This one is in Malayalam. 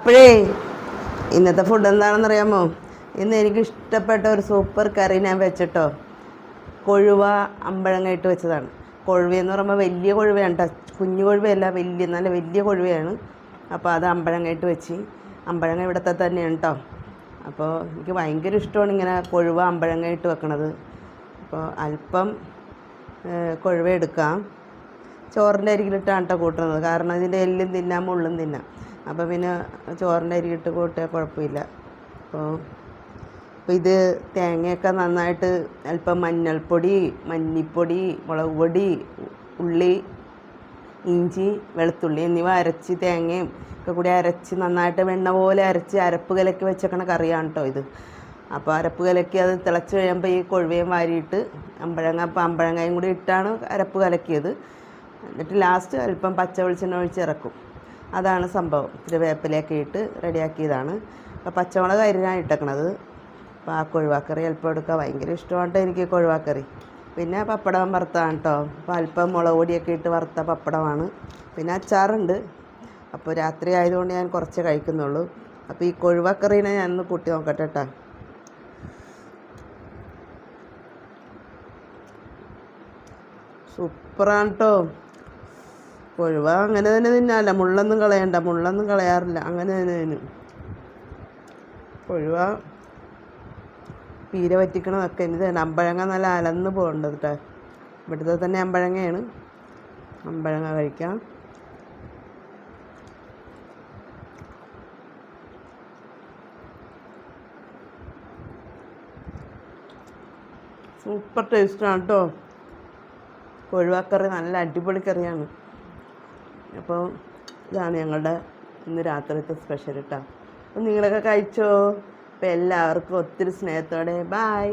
അപ്പോഴേ ഇന്നത്തെ ഫുഡ് എന്താണെന്ന് അറിയാമോ ഇന്ന് എനിക്ക് ഇഷ്ടപ്പെട്ട ഒരു സൂപ്പർ കറി ഞാൻ വെച്ചിട്ടോ. കൊഴുവ അമ്പഴങ്ങ ഇട്ട് വെച്ചതാണ്. കൊഴുവ എന്ന് പറയുമ്പോൾ വലിയ കൊഴുവയാണ് കേട്ടോ കുഞ്ഞു കൊഴുവയല്ല വലിയ നല്ല വലിയ കൊഴുവയാണ്. അപ്പോൾ അത് അമ്പഴങ്ങ ഇട്ട് വെച്ച് അമ്പഴങ്ങ ഇവിടുത്തെ തന്നെയാണ് കേട്ടോ അപ്പോൾ എനിക്ക് ഭയങ്കര ഇഷ്ടമാണ് ഇങ്ങനെ കൊഴുവ അമ്പഴങ്ങ ഇട്ട് വെക്കണത്. അപ്പോൾ അല്പം കൊഴുവ എടുക്കാം. ചോറിന്റെ അരികിലിട്ടാണ് കേട്ടോ കൂട്ടുന്നത്. കാരണം ഇതിന്റെ എല്ലും തിന്നാം മുള്ളും തിന്നാം. അപ്പോൾ പിന്നെ ചോറിന്റെ അരികിട്ട് കൂട്ടിയാൽ കുഴപ്പമില്ല. അപ്പോൾ അപ്പോൾ ഇത് തേങ്ങയൊക്കെ നന്നായിട്ട് അല്പം മഞ്ഞൾപ്പൊടി മഞ്ഞിപ്പൊടി മുളക് പൊടി ഉള്ളി ഇഞ്ചി വെളുത്തുള്ളി എന്നിവ അരച്ച് തേങ്ങയും ഒക്കെ കൂടി അരച്ച് നന്നായിട്ട് വെണ്ണ പോലെ അരച്ച് അരപ്പ് കലക്കി വെച്ചേക്കണ കറിയാണ് കേട്ടോ ഇത്. അപ്പോൾ അരപ്പ് കലക്കി അത് തിളച്ച് കഴിയുമ്പോൾ ഈ കൊഴുവയും വാരിയിട്ട് അമ്പഴങ്ങ അപ്പം അമ്പഴങ്ങയും കൂടി ഇട്ടാണ് അരപ്പ് കലക്കിയത്. എന്നിട്ട് ലാസ്റ്റ് അല്പം പച്ച വെളിച്ചെണ്ണ ഒഴിച്ച് ഇറക്കും. അതാണ് സംഭവം. ഇത്തിരി വേപ്പിലയൊക്കെ ഇട്ട് റെഡിയാക്കിയതാണ്. അപ്പോൾ പച്ചമുളക് അരിഞ്ഞാണ് ഇട്ടേക്കണത്. അപ്പോൾ ആ കൊഴുവാക്കറി അല്പം എടുക്കാൻ ഭയങ്കര ഇഷ്ടമാണ് എനിക്ക് കൊഴുവാക്കറി. പിന്നെ പപ്പടം വറുത്താണ് കേട്ടോ അപ്പോൾ അല്പം മുളക് പൊടിയൊക്കെ ഇട്ട് വറുത്ത പപ്പടമാണ്. പിന്നെ അച്ചാറുണ്ട്. അപ്പോൾ രാത്രി ആയതുകൊണ്ട് ഞാൻ കുറച്ച് കഴിക്കുന്നുള്ളൂ. അപ്പോൾ ഈ കൊഴുവാക്കറീനെ ഞാൻ ഒന്ന് കൂട്ടി നോക്കട്ടെ കേട്ടോ സൂപ്പറാണ് കേട്ടോ കൊഴുവ അങ്ങനെ തന്നെ തിന്നാല്ല. മുള്ളൊന്നും കളയണ്ട. മുള്ളൊന്നും കളയാറില്ല. അങ്ങനെ തന്നെ തിന്നും. കൊഴുവ പീര വറ്റിക്കണതൊക്കെ ഇനി തന്നെ. അമ്പഴങ്ങ നല്ല അലന്ന് പോകേണ്ടത് കേട്ടോ ഇവിടുത്തെ തന്നെ അമ്പഴങ്ങയാണ്. അമ്പഴങ്ങ കഴിക്കാം. സൂപ്പർ ടേസ്റ്റാണ് കേട്ടോ കൊഴുവാക്കറി നല്ല അടിപൊളി കറിയാണ്. അപ്പോൾ ഇതാണ് ഞങ്ങളുടെ ഇന്ന് രാത്രിത്തെ സ്പെഷ്യൽ കേട്ടോ അപ്പം നിങ്ങളൊക്കെ കഴിച്ചോ? അപ്പോൾ എല്ലാവർക്കും ഒത്തിരി സ്നേഹത്തോടെ. ബായ്